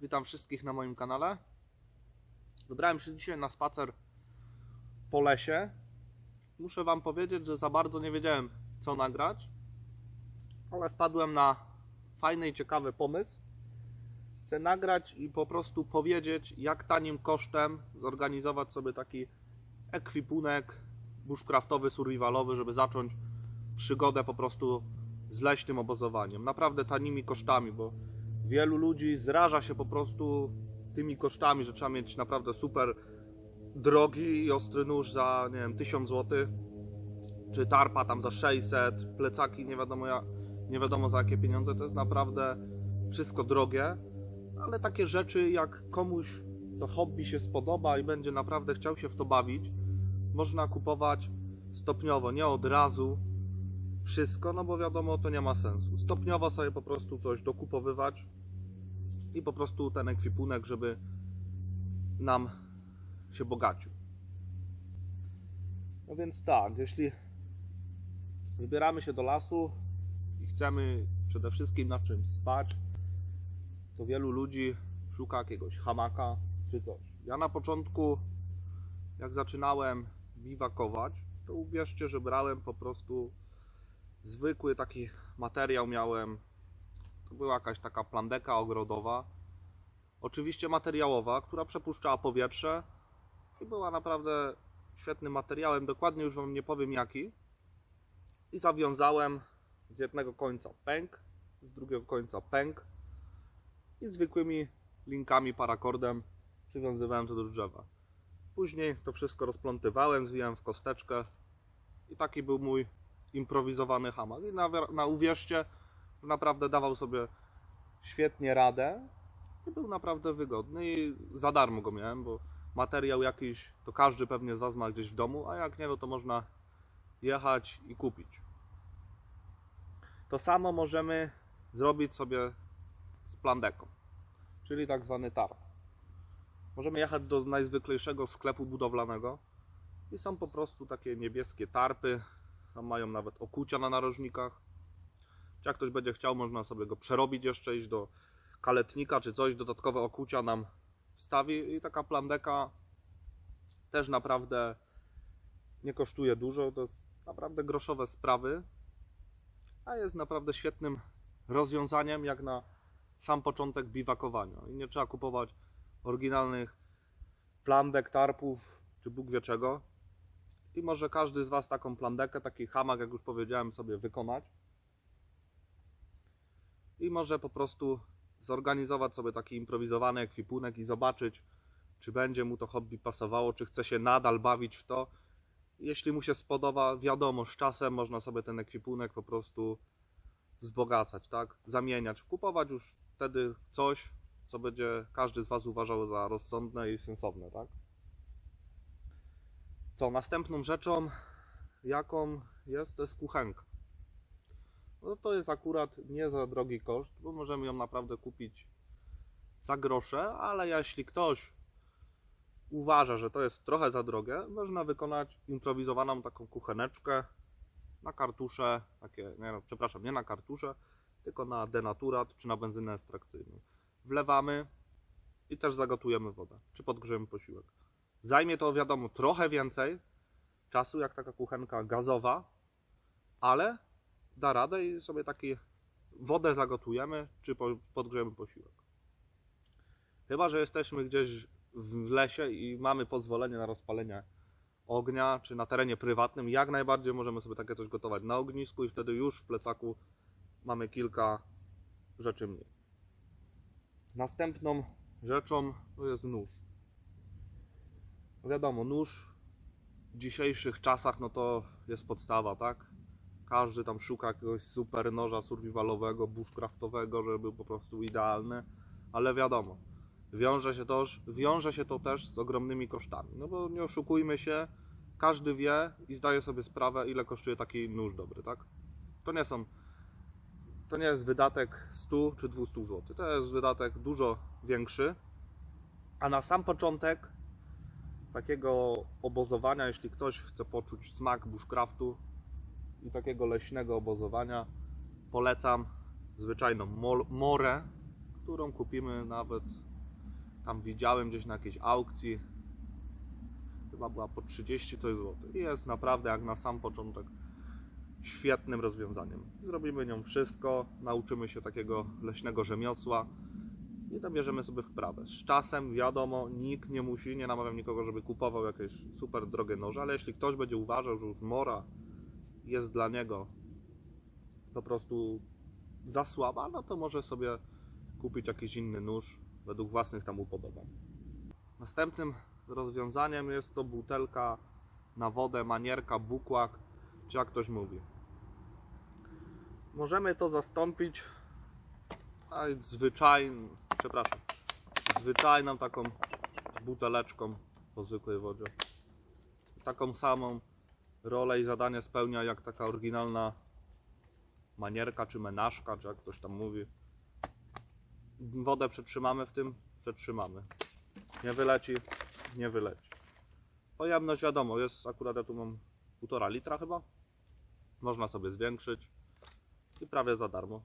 Witam wszystkich na moim kanale. Wybrałem się dzisiaj na spacer po lesie. Muszę Wam powiedzieć, że za bardzo nie wiedziałem, co nagrać, ale wpadłem na fajny i ciekawy pomysł. Chcę nagrać i po prostu powiedzieć, jak tanim kosztem zorganizować sobie taki ekwipunek bushcraftowy, survivalowy, żeby zacząć przygodę po prostu z leśnym obozowaniem. Naprawdę tanimi kosztami, bo wielu ludzi zraża się po prostu tymi kosztami, że trzeba mieć naprawdę super drogi i ostry nóż za, nie wiem, 1000 zł, czy tarpa tam za 600, plecaki nie wiadomo, nie wiadomo za jakie pieniądze, to jest naprawdę wszystko drogie, ale takie rzeczy jak komuś to hobby się spodoba i będzie naprawdę chciał się w to bawić, można kupować stopniowo, nie od razu wszystko, no bo wiadomo, to nie ma sensu. Stopniowo sobie po prostu coś dokupowywać i po prostu ten ekwipunek, żeby nam się bogacił. No więc tak, jeśli wybieramy się do lasu i chcemy przede wszystkim na czymś spać, to wielu ludzi szuka jakiegoś hamaka czy coś. Ja na początku, jak zaczynałem biwakować, to uwierzcie, że brałem po prostu zwykły taki materiał miałem. To była jakaś taka plandeka ogrodowa. Oczywiście materiałowa, która przepuszczała powietrze i była naprawdę świetnym materiałem. Dokładnie już Wam nie powiem jaki. I zawiązałem z jednego końca pęk, z drugiego końca pęk i zwykłymi linkami parakordem przywiązywałem to do drzewa. Później to wszystko rozplątywałem, zwijałem w kosteczkę i taki był mój improwizowany hamak. I na, na uwierzcie, naprawdę dawał sobie świetnie radę i był naprawdę wygodny i za darmo go miałem, bo materiał jakiś to każdy pewnie z Was ma gdzieś w domu, a jak nie, no to można jechać i kupić. To samo możemy zrobić sobie z plandeką, czyli tak zwany tarp. Możemy jechać do najzwyklejszego sklepu budowlanego i są po prostu takie niebieskie tarpy, tam mają nawet okucia na narożnikach. Jak ktoś będzie chciał, można sobie go przerobić jeszcze, iść do kaletnika czy coś, dodatkowe okucia nam wstawi. I taka plandeka też naprawdę nie kosztuje dużo, to jest naprawdę groszowe sprawy, a jest naprawdę świetnym rozwiązaniem jak na sam początek biwakowania. I nie trzeba kupować oryginalnych plandek, tarpów czy Bóg wie czego, i może każdy z Was taką plandekę, taki hamak, jak już powiedziałem, sobie wykonać. I może po prostu zorganizować sobie taki improwizowany ekwipunek i zobaczyć, czy będzie mu to hobby pasowało, czy chce się nadal bawić w to. Jeśli mu się spodoba, wiadomo, z czasem można sobie ten ekwipunek po prostu wzbogacać, tak? Zamieniać, kupować już wtedy coś, co będzie każdy z Was uważał za rozsądne i sensowne, tak? Następną rzeczą, jaką jest, to jest kuchenka. No to jest akurat nie za drogi koszt, bo możemy ją naprawdę kupić za grosze, ale jeśli ktoś uważa, że to jest trochę za drogie, można wykonać improwizowaną taką kucheneczkę na kartusze, takie, nie, no, przepraszam, nie na kartusze, tylko na denaturat czy na benzynę ekstrakcyjną. Wlewamy i też zagotujemy wodę, czy podgrzejemy posiłek. Zajmie to wiadomo trochę więcej czasu jak taka kuchenka gazowa, ale da radę i sobie taki wodę zagotujemy czy po- podgrzejemy posiłek. Chyba, że jesteśmy gdzieś w lesie i mamy pozwolenie na rozpalenie ognia, czy na terenie prywatnym, jak najbardziej możemy sobie takie coś gotować na ognisku i wtedy już w plecaku mamy kilka rzeczy mniej. Następną rzeczą to jest nóż. Wiadomo, nóż w dzisiejszych czasach no to jest podstawa, tak? Każdy tam szuka jakiegoś super noża survivalowego, bushcraftowego, żeby był po prostu idealny, ale wiadomo, wiąże się, to, wiąże się to też z ogromnymi kosztami. No bo nie oszukujmy się, każdy wie i zdaje sobie sprawę, ile kosztuje taki nóż dobry, tak? To nie są. To nie jest wydatek 100 czy 200 zł. To jest wydatek dużo większy. A na sam początek takiego obozowania, jeśli ktoś chce poczuć smak bushcraftu i takiego leśnego obozowania, polecam zwyczajną morę, którą kupimy nawet Tam widziałem gdzieś na jakiejś aukcji. Chyba była po 30 coś zł. I jest naprawdę jak na sam początek świetnym rozwiązaniem. Zrobimy nią wszystko, nauczymy się takiego leśnego rzemiosła i to bierzemy sobie wprawę. Z czasem, wiadomo, nikt nie musi, nie namawiam nikogo, żeby kupował jakieś super drogie noże, ale jeśli ktoś będzie uważał, że już mora jest dla niego po prostu za słaba, no to może sobie kupić jakiś inny nóż według własnych tam upodobań. Następnym rozwiązaniem jest to butelka na wodę, manierka, bukłak, czy jak ktoś mówi. Możemy to zastąpić a, zwyczajną, przepraszam, zwyczajną taką buteleczką po zwykłej wodzie. Taką samą rolę i zadanie spełnia jak taka oryginalna manierka czy menażka, czy jak ktoś tam mówi. Wodę przetrzymamy w tym, przetrzymamy. Nie wyleci, nie wyleci. Pojemność wiadomo, jest akurat ja tu mam 1,5 litra chyba. Można sobie zwiększyć i prawie za darmo.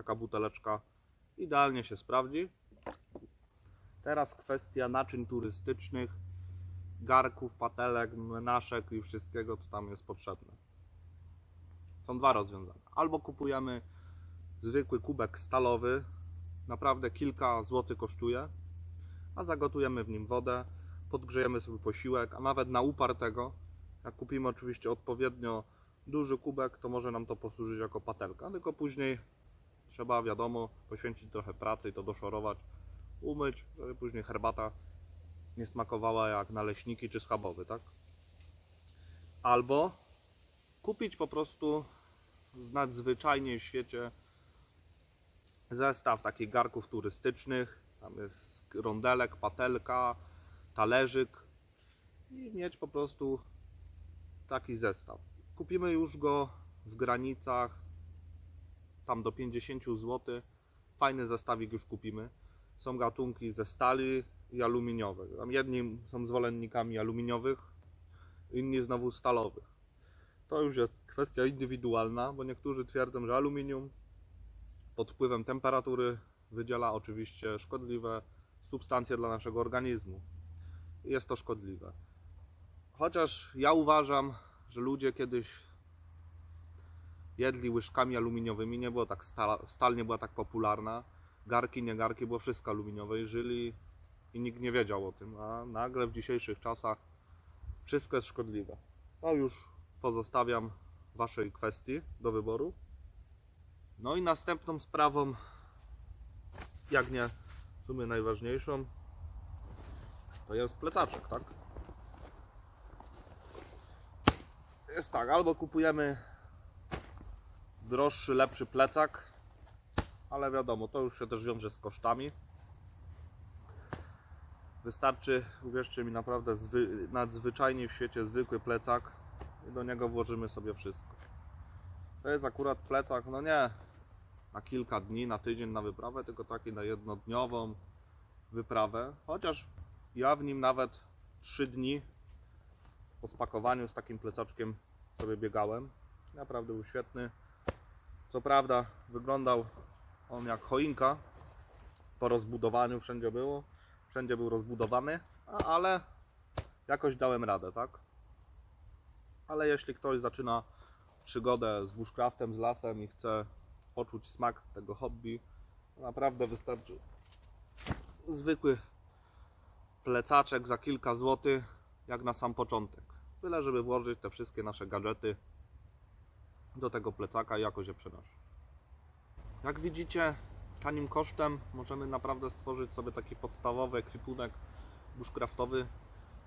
Taka buteleczka idealnie się sprawdzi. Teraz kwestia naczyń turystycznych, garków, patelek, menaszek i wszystkiego, co tam jest potrzebne. Są dwa rozwiązania. Albo kupujemy zwykły kubek stalowy, naprawdę kilka złotych kosztuje, a zagotujemy w nim wodę, podgrzejemy sobie posiłek, a nawet na upartego, jak kupimy oczywiście odpowiednio duży kubek, to może nam to posłużyć jako patelka, tylko później trzeba, wiadomo, poświęcić trochę pracy i to doszorować, umyć, żeby później herbata nie smakowała jak naleśniki czy schabowy, tak? Albo kupić po prostu z nadzwyczajnie w świecie zestaw takich garków turystycznych. Tam jest rondelek, patelka, talerzyk i mieć po prostu taki zestaw. Kupimy już go w granicach tam do 50 zł. Fajny zestawik już kupimy. Są gatunki ze stali i aluminiowych. Tam jedni są zwolennikami aluminiowych, inni znowu stalowych. To już jest kwestia indywidualna, bo niektórzy twierdzą, że aluminium pod wpływem temperatury wydziela oczywiście szkodliwe substancje dla naszego organizmu. Jest to szkodliwe. Chociaż ja uważam, że ludzie kiedyś jedli łyżkami aluminiowymi, nie było tak stal, stal nie była tak popularna. Garki, nie garki, było wszystko aluminiowe i żyli i nikt nie wiedział o tym. A nagle w dzisiejszych czasach wszystko jest szkodliwe. To już pozostawiam Waszej kwestii do wyboru. No i następną sprawą, jak nie w sumie najważniejszą, to jest plecaczek, tak? Jest tak, albo kupujemy droższy, lepszy plecak, ale wiadomo, to już się też wiąże z kosztami. Wystarczy, uwierzcie mi, naprawdę zwy, nadzwyczajnie w świecie zwykły plecak i do niego włożymy sobie wszystko. To jest akurat plecak, no nie na kilka dni, na tydzień na wyprawę, tylko taki na jednodniową wyprawę. Chociaż ja w nim nawet 3 dni po spakowaniu z takim plecaczkiem sobie biegałem. Naprawdę był świetny. Co prawda wyglądał on jak choinka po rozbudowaniu, wszędzie było. Wszędzie był rozbudowany, ale jakoś dałem radę, tak? Ale jeśli ktoś zaczyna przygodę z bushcraftem, z lasem i chce poczuć smak tego hobby, naprawdę wystarczy zwykły plecaczek za kilka złotych, jak na sam początek. Tyle, żeby włożyć te wszystkie nasze gadżety do tego plecaka i jakoś je przenosić. Jak widzicie, tanim kosztem możemy naprawdę stworzyć sobie taki podstawowy ekwipunek bushcraftowy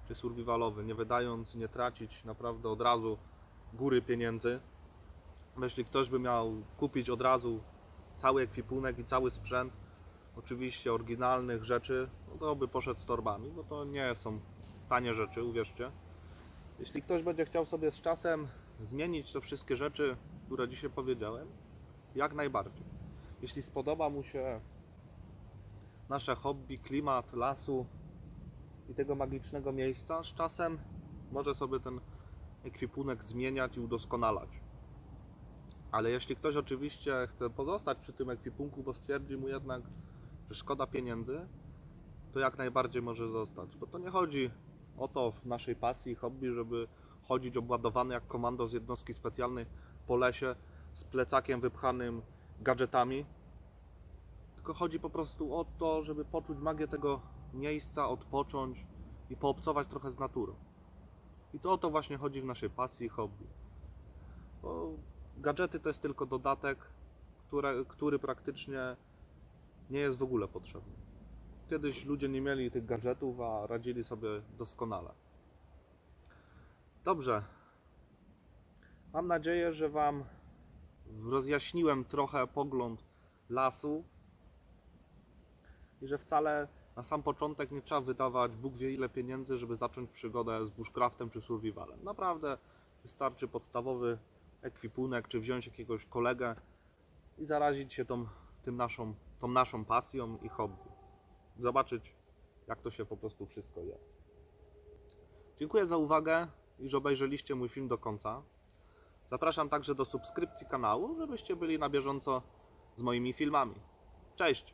czy survivalowy, nie wydając, nie tracić naprawdę od razu góry pieniędzy. Jeśli ktoś by miał kupić od razu cały ekwipunek i cały sprzęt, oczywiście oryginalnych rzeczy, no to by poszedł z torbami, bo to nie są tanie rzeczy, uwierzcie. Jeśli ktoś będzie chciał sobie z czasem zmienić te wszystkie rzeczy, które dzisiaj powiedziałem, jak najbardziej. Jeśli spodoba mu się nasze hobby, klimat lasu i tego magicznego miejsca, z czasem może sobie ten ekwipunek zmieniać i udoskonalać. Ale jeśli ktoś oczywiście chce pozostać przy tym ekwipunku, bo stwierdzi mu jednak, że szkoda pieniędzy, to jak najbardziej może zostać. Bo to nie chodzi o to w naszej pasji hobby, żeby chodzić obładowany jak komando z jednostki specjalnej po lesie z plecakiem wypchanym gadżetami. Tylko chodzi po prostu o to, żeby poczuć magię tego miejsca, odpocząć i poobcować trochę z naturą. I to o to właśnie chodzi w naszej pasji i hobby. Bo gadżety to jest tylko dodatek, które, który praktycznie nie jest w ogóle potrzebny. Kiedyś ludzie nie mieli tych gadżetów, a radzili sobie doskonale. Dobrze. Mam nadzieję, że Wam rozjaśniłem trochę pogląd lasu i że wcale na sam początek nie trzeba wydawać Bóg wie ile pieniędzy, żeby zacząć przygodę z bushcraftem czy survivalem. Naprawdę wystarczy podstawowy ekwipunek, czy wziąć jakiegoś kolegę i zarazić się tą, tym naszą, tą naszą pasją i hobby. Zobaczyć, jak to się po prostu wszystko je. Dziękuję za uwagę i że obejrzeliście mój film do końca. Zapraszam także do subskrypcji kanału, żebyście byli na bieżąco z moimi filmami. Cześć!